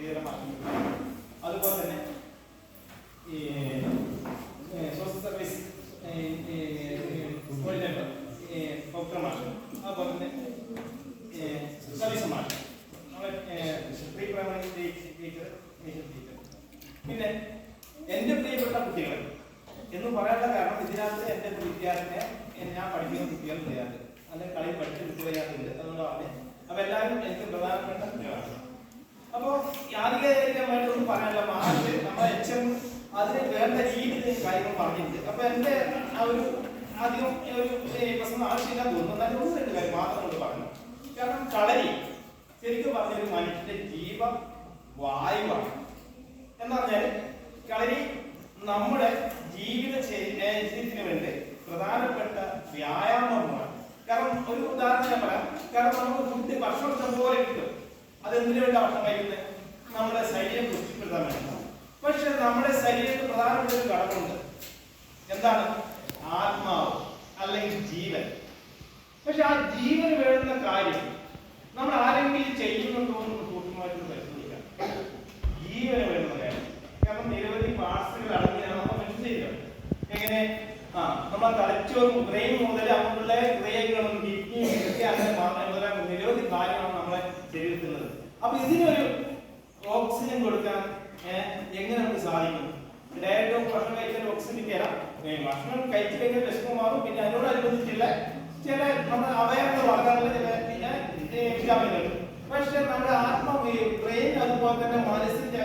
സ്ഥിരമാക്കി അതുപോലെ തന്നെ ഈ സോഷ്യൽ സർവീസ് കോർഡിനേറ്റർ ഡോക്ടർ മാഷ് അതുപോലെ തന്നെ സർവീസ് മാഷ് നമ്മളെ പ്രീ പ്രൈമറി ടീച്ചർ ടീച്ചർ പിന്നെ എന്റെ പ്രിയപ്പെട്ട കുട്ടികൾ എന്ന് പറയാനുള്ള കാരണം ഇതിനകത്ത് എന്റെ വിദ്യാർത്ഥിനെ ഞാൻ പഠിക്കുന്ന കുട്ടികൾ ചെയ്യാറുണ്ട് അല്ലെങ്കിൽ കളി പഠിച്ച കുട്ടികളായിട്ടുണ്ട് അതുകൊണ്ടാണ് അപ്പൊ എല്ലാവരും എനിക്ക് പ്രധാനപ്പെട്ട കുട്ടികളാണ്. അപ്പോ ആധികാരികമായിട്ടൊന്നും പറയാനുള്ള മാർക്ക് നമ്മുടെ എച്ച് എം അതിന് വേണ്ട രീതിയിൽ കാര്യങ്ങൾ പറഞ്ഞിട്ടുണ്ട്. അപ്പൊ എന്റെ ആ ഒരു അധികം ഒരു പ്രശ്നം ആവശ്യമില്ല തോന്നുന്നു എന്നാലും ഒന്ന് രണ്ട് കാര്യം മാത്രം കൊണ്ട് പറഞ്ഞു. കാരണം കളരി ശരിക്കും പറഞ്ഞൊരു മനുഷ്യന്റെ ജീവ വായുവാണ്. എന്ന് പറഞ്ഞാൽ കളരി നമ്മുടെ ജീവിത ജീവിതത്തിന് വേണ്ടി പ്രധാനപ്പെട്ട വ്യായാമമാണ്. കാരണം ഒരു ഉദാഹരണം ഞാൻ പറയാം. കാരണം നമുക്ക് ഫുഡ് ഭക്ഷണം പോലെ കിട്ടും. അത് വേണ്ടി ഭക്ഷണം കഴിക്കുന്നത് നമ്മുടെ ശരീരം പുഷ്ടിപ്പെടുത്താൻ വേണ്ടിയിട്ടാണ്. പക്ഷെ നമ്മുടെ ശരീരത്തിൽ പ്രധാനപ്പെട്ട ഒരു ഘടകമുണ്ട്. എന്താണ്? ആത്മാവ് അല്ലെങ്കിൽ ജീവൻ. പക്ഷെ ആ ജീവന് വേണ്ടുന്ന കാര്യം നമ്മൾ ആരെങ്കിലും ചെയ്യുന്നുണ്ടോ എന്ന് സൂക്ഷ്മമായിട്ട് പരിശോധിക്കുക ജീവന് വേണ്ടുന്ന കാര്യം. കാരണം നിരവധി പാർട്സുകൾ അടങ്ങിയാണ് നമ്മൾ മനുഷ്യ എങ്ങനെ? ആ നമ്മളെ തലച്ചോറും ബ്രെയിൻ മുതൽ ഹൃദയങ്ങളും കിഡ്നിയും ഒക്കെ അങ്ങനെ മാത്രം മുതലായ നിരവധി കാര്യമാണ് നമ്മളെ ശരീരത്തിലുള്ളത് അപ്പൊ ഇതിനൊരു ഓക്സിജൻ കൊടുക്കാൻ എങ്ങനെ നമുക്ക് സാധിക്കും? ഡയറക്റ്റ് ഭക്ഷണം കഴിച്ചാൽ ഓക്സിജൻ കയറാം ഭക്ഷണം കഴിച്ചു കഴിഞ്ഞാൽ വിഷമം മാറും. പിന്നെ അതിനോടനുബന്ധിച്ചുള്ള ചില നമ്മുടെ അവയവങ്ങൾ വളരാനുള്ള പിന്നെ പക്ഷെ നമ്മുടെ ആത്മ ബ്രെയിൻ അതുപോലെ തന്നെ മനസ്സിന്റെ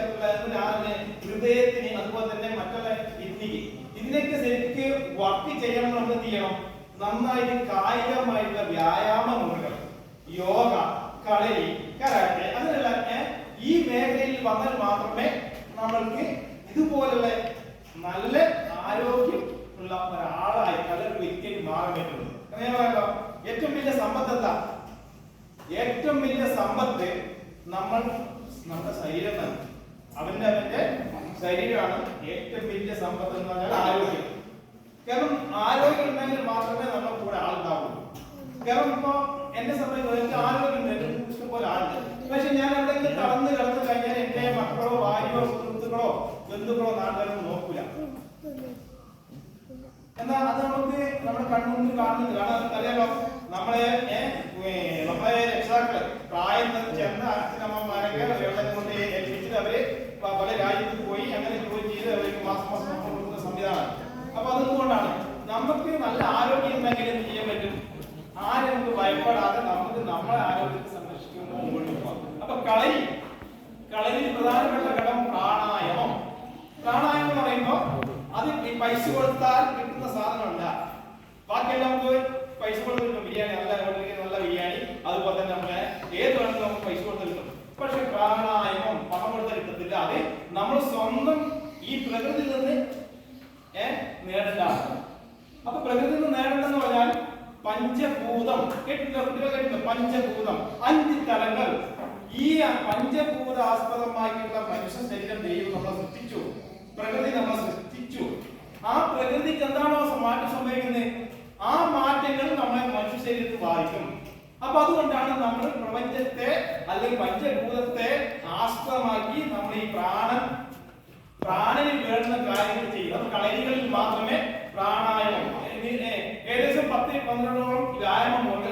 ഹൃദയത്തിന് അതുപോലെ തന്നെ മറ്റുള്ള കിഡ്നിക്ക് ഇതിനൊക്കെ ശരിക്ക് വർക്ക് ചെയ്യണം നമ്മൾ എന്ത് ചെയ്യണം? നന്നായിട്ട് കായികമായിട്ടുള്ള വ്യായാമം കൊടുക്കണം. യോഗ കളരി കരാട്ടെ അങ്ങനെയുള്ള ഈ മേഖലയിൽ വന്നാൽ മാത്രമേ നമ്മൾക്ക് ഇതുപോലുള്ള നല്ല ആരോഗ്യം ഉള്ള ഒരാളായി നല്ലൊരു വ്യക്തിയായി മാറാൻ പറ്റുള്ളൂ അങ്ങനെ പറയാലോ ഏറ്റവും വലിയ സമ്പത്ത് എന്താ? ഏറ്റവും വലിയ സമ്പത്ത് നമ്മൾ നമ്മുടെ ശരീരം തന്നെ അവന്റെ അവന്റെ ശരീരമാണ് ഏറ്റവും വലിയ സമ്പത്ത് എന്ന് പറഞ്ഞാൽ ആരോഗ്യം. കാരണം ആരോഗ്യം ഉണ്ടെങ്കിൽ മാത്രമേ നമ്മുടെ കൂടെ ആളുണ്ടാവുള്ളൂ കാരണം ഇപ്പൊ എന്നെ സംബന്ധിച്ച് ആരോഗ്യം ഉണ്ട് എനിക്ക് പക്ഷെ ഞാൻ എവിടെയെങ്കിലും കടന്ന് കടന്നു കഴിഞ്ഞാൽ എന്റെ മക്കളോ ഭാര്യയോ സുഹൃത്തുക്കളോ ബന്ധുക്കളോ നാട്ടുകാരോ നോക്കൂല. എന്നാൽ അത് നമുക്ക് നമ്മുടെ കൺമുന്നിൽ കാണുന്നുണ്ട്. കാരണം അറിയാലോ നമ്മളെ നമ്മളെ രക്ഷിതാക്കൾ പ്രായം ചെന്ന അച്ഛനമ്മമാരൊക്കെ വെള്ളം കൊണ്ട് ഏൽപ്പിച്ചിട്ട് അവർ പല രാജ്യത്ത് പോയി അങ്ങനെ ജോലി ചെയ്ത് അവർക്ക് മാസം മാസം കൊടുക്കുന്ന സംവിധാനം അപ്പൊ അതെന്തുകൊണ്ടാണ് നമുക്ക് നല്ല ആരോഗ്യം ഉണ്ടെങ്കിൽ എന്ത് ചെയ്യാൻ പറ്റും ആരും നമുക്ക് ഭയപ്പെടാതെ നമുക്ക് നമ്മളെ ആരോഗ്യത്തെ സംരക്ഷിക്കുമ്പോൾ മുമ്പോട്ട് പോകാം അപ്പൊ കളരി കളരിയിൽ പ്രധാനപ്പെട്ട ഘടകം പ്രാണായാമം പ്രാണായാമം എന്ന് പറയുമ്പോൾ അത് ഈ പൈസ കൊടുത്താൽ കിട്ടുന്ന സാധനമല്ല ബാക്കിയെല്ലാം നമുക്ക് പൈസ കൊടുത്ത് കിട്ടും ബിരിയാണി നല്ല ഹോട്ടലിലേക്ക് നല്ല ബിരിയാണി. അതുപോലെ തന്നെ നമ്മളെ ഏത് വേണമെങ്കിലും നമുക്ക് പൈസ കൊടുത്ത് കിട്ടും പക്ഷെ പ്രാണായാമം പണം കൊടുത്ത് കിട്ടത്തില്ല. അത് നമ്മൾ സ്വന്തം ഈ പ്രകൃതിയിൽ നിന്ന് നേടേണ്ടതാണ്. അപ്പൊ പ്രകൃതിയിൽ നിന്ന് നേടേണ്ടെന്ന് പറഞ്ഞാൽ പഞ്ചഭൂതം. കേട്ടില്ല പഞ്ചഭൂതം. അഞ്ച് തലങ്ങൾ. ഈ പഞ്ചഭൂത ആസ്പദമാക്കിയുള്ള മനുഷ്യ ശരീരം ദൈവം നമ്മളെ സൃഷ്ടിച്ചു. പ്രകൃതി നമ്മളെ സൃഷ്ടിച്ചു. ആ പ്രകൃതിക്ക് എന്താണോ മാറ്റം സംഭവിക്കുന്നത്? ആ മാറ്റങ്ങൾ നമ്മളെ മനുഷ്യ ശരീരത്തിൽ ബാധിക്കും. അപ്പൊ അതുകൊണ്ടാണ് നമ്മൾ പ്രപഞ്ചത്തെ അല്ലെങ്കിൽ പഞ്ചഭൂതത്തെ ആസ്പദമാക്കി നമ്മൾ ഈ പ്രാണൻ പ്രാണനിൽ വേണ്ടുന്ന കാര്യങ്ങൾ ചെയ്യുക. അത് കളരികളിൽ മാത്രമേ പ്രാണായാമം ഏകദേശം പത്ത് പന്ത്രണ്ടോളം വ്യായാമം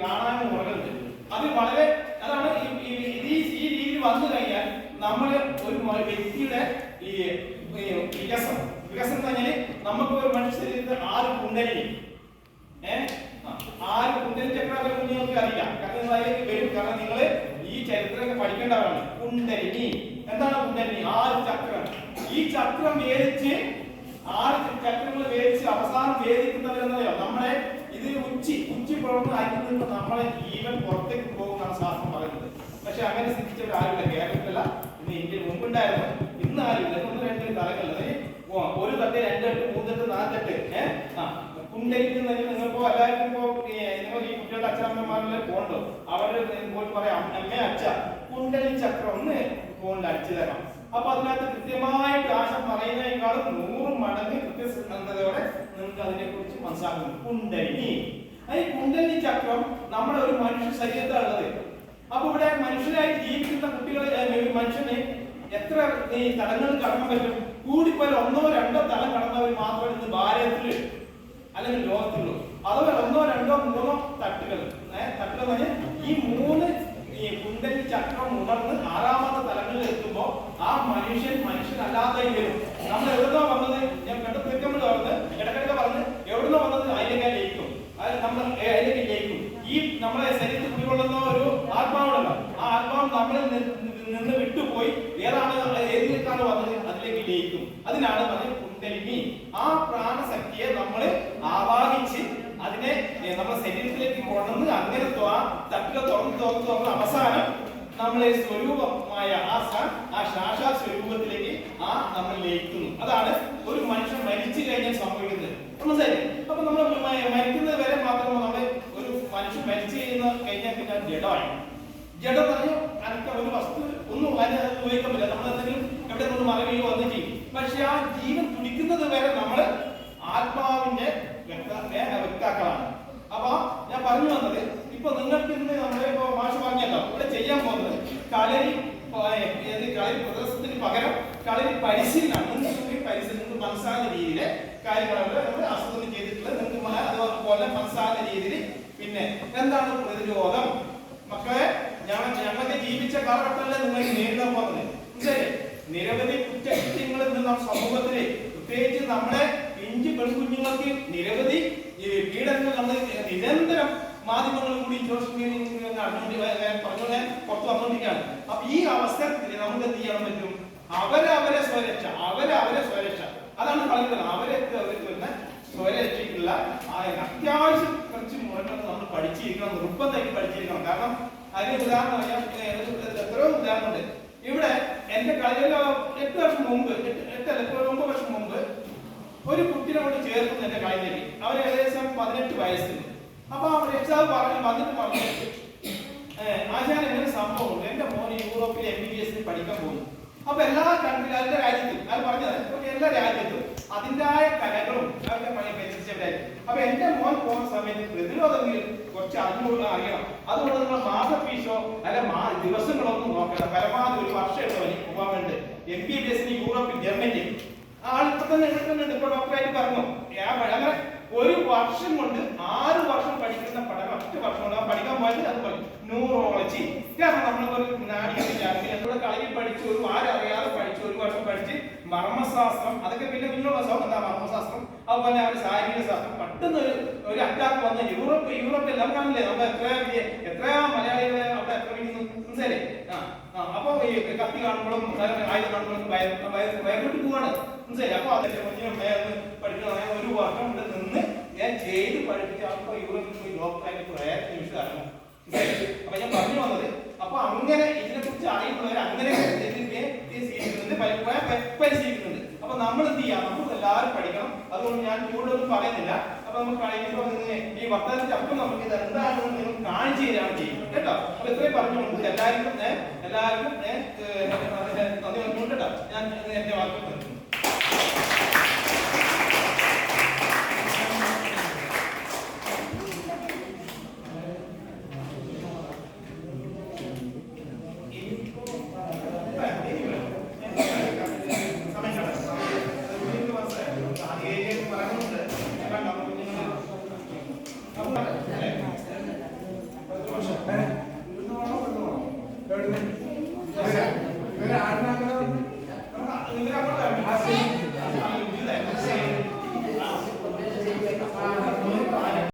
പ്രാണായാമ മുറകളുണ്ട് അത് വളരെ അതാണ് ഈ- രീതിയിൽ വന്നു കഴിഞ്ഞാൽ നമ്മൾ ഒരു വ്യക്തിയുടെ ഈ വികസനം. വികസനം പറഞ്ഞാൽ നമുക്ക് ഒരു മനുഷ്യ ശരീരത്തിൽ ആറ് കുണ്ടലിനി ഏഹ് ആറ് കുണ്ടലി ചക്രം കുഞ്ഞുങ്ങൾക്ക് അറിയാം കാരണം നിങ്ങൾ അതിലേക്ക് വരും. കാരണം നിങ്ങൾ ഈ ചരിത്രമൊക്കെ പഠിക്കേണ്ടവരാണ്. കുണ്ടലിനി എന്താണ് കുണ്ടലിനി ആറ് ചക്രം. ഈ ചക്രം വേദിച്ച് ആറ് ചക്രങ്ങൾ വേദിച്ച് അവസാനം വേദിക്കുന്നവരെന്നറിയോ നമ്മളെ ഇത് ഉച്ചി ഉച്ചി പുറത്ത് അതിൽ നിന്ന് നമ്മളെ ജീവൻ പുറത്തേക്ക് പോകുന്നതാണ് ശാസ്ത്രം പറയുന്നത്. പക്ഷെ അങ്ങനെ ചിന്തിച്ചവർ ആരുമില്ല. കേരളത്തിലല്ല. ഇന്ന് ഇന്ത്യയിൽ മുമ്പുണ്ടായിരുന്നു. ഇന്ന് ആരുമില്ല ഒന്ന് രണ്ട് തലങ്ങളിൽ ഒരു തട്ട് രണ്ട് തട്ട് മൂന്ന് തട്ട് നാല് ഏഹ് ആ കുണ്ടലിക്കുന്ന നിങ്ങളിപ്പോ എല്ലാവർക്കും ഇപ്പോ നിങ്ങൾ ഈ കുട്ടികളുടെ അച്ഛനമ്മമാരിലെ പോണ്ടോ അവരുടെ പോയിട്ട് പറയാം അമ്മ അച്ഛ കുണ്ടലി ചക്രം ഒന്ന് ഫോണിൽ അടിച്ചു തരാം അപ്പൊ അതിനകത്ത് കൃത്യമായിട്ട് ആശ പറയുന്നതിനേക്കാളും നൂറ് മടങ്ങ് കൃത്യസന്ധതയോടെ നിങ്ങൾക്ക് അതിനെ കുറിച്ച് മനസ്സിലാക്കുന്നു. കുണ്ടലിനി ഈ കുണ്ടലിനി ചക്രം നമ്മുടെ ഒരു മനുഷ്യ ശരീരത്തിലുള്ളത് അപ്പൊ ഇവിടെ മനുഷ്യരായി ജീവിക്കുന്ന കുട്ടികൾ ഒരു മനുഷ്യന് എത്ര തലങ്ങൾ കടന്നു പറ്റും? കൂടിപ്പോയാൽ ഒന്നോ രണ്ടോ തലം കടന്നവർ മാത്രമേ ഇന്ന് ഭാരതത്തിൽ അല്ലെങ്കിൽ ലോകത്തുള്ളൂ അതോ ഒന്നോ രണ്ടോ മൂന്നോ തട്ടുകൾ. തട്ടുകൾ ഈ മൂന്ന് ഈ കുണ്ടലി ചക്രം ഉണർന്ന് ആറാമത്തെ തലങ്ങളിൽ എത്തുമ്പോൾ ആ മനുഷ്യൻ മനുഷ്യനല്ലാതെ വരും നമ്മൾ എവിടുന്നോ വന്നത്? ഞാൻ കണ്ടു തീർക്കുമ്പോൾ പറഞ്ഞ് ഇടക്കിടക്ക് പറഞ്ഞ് എവിടുന്നോ വന്നത്? അതിലേക്ക് ലയിക്കും. അത് നമ്മൾ അതിലേക്ക് ലയിക്കും. ഈ നമ്മളെ ശരീരത്തിൽ കുടികൊള്ളുന്ന ഒരു ആത്മാവുണ്ടല്ലോ. ആ ആത്മാവ് നമ്മളിൽ നിന്ന് വിട്ടുപോയി ഏതാണ് ഏതിലേക്കാണ് വന്നത്? അതിലേക്ക് ലയിക്കും. അതിനാണ് പറഞ്ഞത് കുണ്ടലിനി. ആ പ്രാണശക്തിയെ നമ്മൾ ആവാഹിച്ച് അതിനെ നമ്മുടെ ശരീരത്തിലേക്ക് കൊണ്ടുവന്ന് അങ്ങനെ തട്ടുക തുറന്ന് തുറന്ന് തുറന്ന് അവസാനം നമ്മളെ സ്വരൂപമായ ആ ആ ശാശ സ്വരൂപത്തിലേക്ക് ആ നമ്മൾ ലയിക്കുന്നു. അതാണ് ഒരു മനുഷ്യൻ മരിച്ചു കഴിഞ്ഞാൽ സംഭവിക്കുന്നത്. അപ്പൊ നമ്മൾ മരിക്കുന്നത് വരെ മാത്രമേ നമ്മൾ ഒരു മനുഷ്യൻ മരിച്ചു കഴിയുന്ന കഴിഞ്ഞാൽ പിന്നെ ജഡമായി. ജഡം പറഞ്ഞു അനക്ക ഒരു വസ്തു ഒന്നും അതിന് ഉപയോഗിക്കാൻ പറ്റില്ല. നമ്മൾ എന്തെങ്കിലും എവിടെ നിന്ന് മറവിയോ ഒന്നും ചെയ്യും പക്ഷെ ആ ജീവൻ തുടിക്കുന്നത് വരെ നമ്മൾ ആത്മാവിന്റെ വ്യക്താക്കളാണ് അപ്പൊ ഞാൻ പറഞ്ഞു വന്നത് ഇപ്പൊ നിങ്ങൾക്ക് ഇന്ന് നമ്മുടെ ഇപ്പൊ മാഷ് പറഞ്ഞല്ലോ ഇവിടെ ചെയ്യാൻ പോകുന്നത് കളരി കളരി പ്രദർശനത്തിന് പകരം കളരി പരിശീലനം പരിശീലനം മനസ്സിലാകുന്ന രീതിയിലെ കാര്യങ്ങളെ നമ്മൾ ആസൂത്രണം ചെയ്തിട്ടുള്ളത് നിങ്ങൾക്ക് അതുപോലെ മനസ്സിലാകുന്ന രീതിയിൽ പിന്നെ എന്താണ് പ്രതിരോധം? മക്കളെ ഞാൻ ഞങ്ങൾക്ക് ജീവിച്ച കാലഘട്ടമല്ലേ നിങ്ങൾക്ക് നേരിടാൻ പോകുന്നത്? ശരി. നിരവധി കുറ്റകൃത്യങ്ങൾ ഇന്ന് നാം സമൂഹത്തിൽ പ്രത്യേകിച്ച് നമ്മുടെ പെൺകുഞ്ഞുങ്ങൾക്ക് നിരവധി പീഡനങ്ങൾ നമ്മൾ നിരന്തരം മാധ്യമങ്ങൾ കൂടി സോഷ്യൽ മീഡിയ അറിഞ്ഞുകൊണ്ട് പുറത്ത് വന്നുകൊണ്ടിരിക്കുകയാണ് അപ്പൊ ഈ അവസരത്തിൽ നമുക്ക് എന്ത് ചെയ്യാൻ പറ്റും? അവരവരെ സ്വരക്ഷ അവരവരെ സ്വരക്ഷ അതാണ് പറയുന്നത്. അവർക്ക് വരുന്ന സ്വരക്ഷയ്ക്കുള്ള അത്യാവശ്യം കുറച്ച് മുറങ്ങൾ നമ്മൾ പഠിച്ചിരിക്കണം നിർബന്ധമായിട്ട് പഠിച്ചിരിക്കണം. കാരണം അതിന് ഉദാഹരണം ഞാൻ ഏ, ഒരു- എത്രയോ ഉദാഹരണമുണ്ട് ഇവിടെ എന്റെ കളിയിൽ എട്ട് വർഷം മുമ്പ് എട്ട് എട്ടല്ല എട്ട് ഒമ്പത് വർഷം മുമ്പ് ഒരു കുട്ടിനെ കൊണ്ട് ചേർക്കുന്നു എന്റെ കളിയിലേക്ക് അവർ ഏകദേശം പതിനെട്ട് വയസ്സുണ്ട് അപ്പൊ ആ രക്ഷിതാവ് പറഞ്ഞു വന്നിട്ട് പറഞ്ഞു ഏഹ് ആശാൻ എങ്ങനെ സംഭവം എന്റെ മോൻ യൂറോപ്പിൽ എം ബി ബി എസ് പഠിക്കാൻ പോകുന്നു. അപ്പൊ എല്ലാ കൺട്രി അതിന്റെ രാജ്യത്തും അത് പറഞ്ഞത് എല്ലാ രാജ്യത്തും അതിന്റെതായ കലകളും അവരുടെ പണി പരിശീലിച്ചവരായിരിക്കും അപ്പൊ എന്റെ മോൻ പോകുന്ന സമയത്ത് പ്രതിരോധമെങ്കിൽ കുറച്ച് അറിഞ്ഞുള്ള അറിയണം. അതുകൊണ്ട് നിങ്ങൾ മാസ ഫീസോ അല്ല ദിവസങ്ങളൊന്നും നോക്കണം പരമാവധി ഒരു വർഷം എടുത്തവന് പോകാൻ വേണ്ടി എം ബി ബി എസിന് യൂറോപ്പിൽ ജർമ്മനിയിൽ ആളിപ്പോ തന്നെ പറഞ്ഞു? അങ്ങനെ ഒരു വർഷം കൊണ്ട് ആറ് വർഷം പഠിക്കുന്ന പഠനം ഒറ്റ വർഷം കൊണ്ട് പഠിക്കാൻ പോയത് അത് പഠിക്കും ന്യൂറോളജി കാരണം നമ്മളൊരു നാടികളിൽ നമ്മുടെ കളരി പഠിച്ചു ഒരു ആരും അറിയാതെ പഠിച്ചു ഒരു വർഷം പഠിച്ച് മർമ്മശാസ്ത്രം അതൊക്കെ പിന്നെ പിന്നുള്ള സൗ എന്താ? മർമ്മശാസ്ത്രം. അതുപോലെ അവർ ശാരീരിക ശാസ്ത്രം. പെട്ടെന്ന് ഒരു ഒരു അറ്റാക്ക് വന്ന് യൂറോപ്പ് യൂറോപ്പിൽ എല്ലാം കാണില്ലേ നമ്മൾ എത്ര എത്ര മലയാളികളെ അവിടെ എത്ര മനസ്സിലായില്ലേ ആ ആ. അപ്പൊ ഈ കത്തി കാണുമ്പോഴും ആയുധം കാണുമ്പോഴും വയറിട്ട് പോവാണ്. മനസ്സിലായി അപ്പൊ അതിന്റെ കുഞ്ഞിനും പഠിക്കുന്ന ഒരു വർഷം ഇവിടെ നിന്ന് ഞാൻ ചെയ്ത് പഠിപ്പിച്ച അപ്പൊ യൂറോപ്പിൽ പോയി ഡോക്ടറായിട്ട് പ്രയത്നം അപ്പൊ ഞാൻ പറഞ്ഞു വന്നത് അപ്പൊ അങ്ങനെ ഇതിനെ കുറിച്ച് അറിയുന്നവർ അങ്ങനെ പരിശീലിക്കുന്നുണ്ട്. അപ്പൊ നമ്മൾ എന്ത് ചെയ്യാം നമ്മൾ എല്ലാവരും പഠിക്കണം. അതുകൊണ്ട് ഞാൻ കൂടുതലൊന്നും പറയുന്നില്ല. അപ്പൊ നമുക്ക് കഴിയുമ്പോൾ ഈ വർത്തമാനത്തിന്റെ അപ്പം നമുക്ക് ഇത് എന്താണെന്ന് നിങ്ങൾ കാണിച്ചു തരാണ് ചെയ്യും കേട്ടോ? അപ്പൊ ഇത്രയും പറഞ്ഞുകൊണ്ട് എല്ലാവർക്കും എല്ലാവർക്കും നന്ദി പറഞ്ഞുകൊണ്ട് കേട്ടോ. ഞാൻ എന്റെ വാക്കുകൾ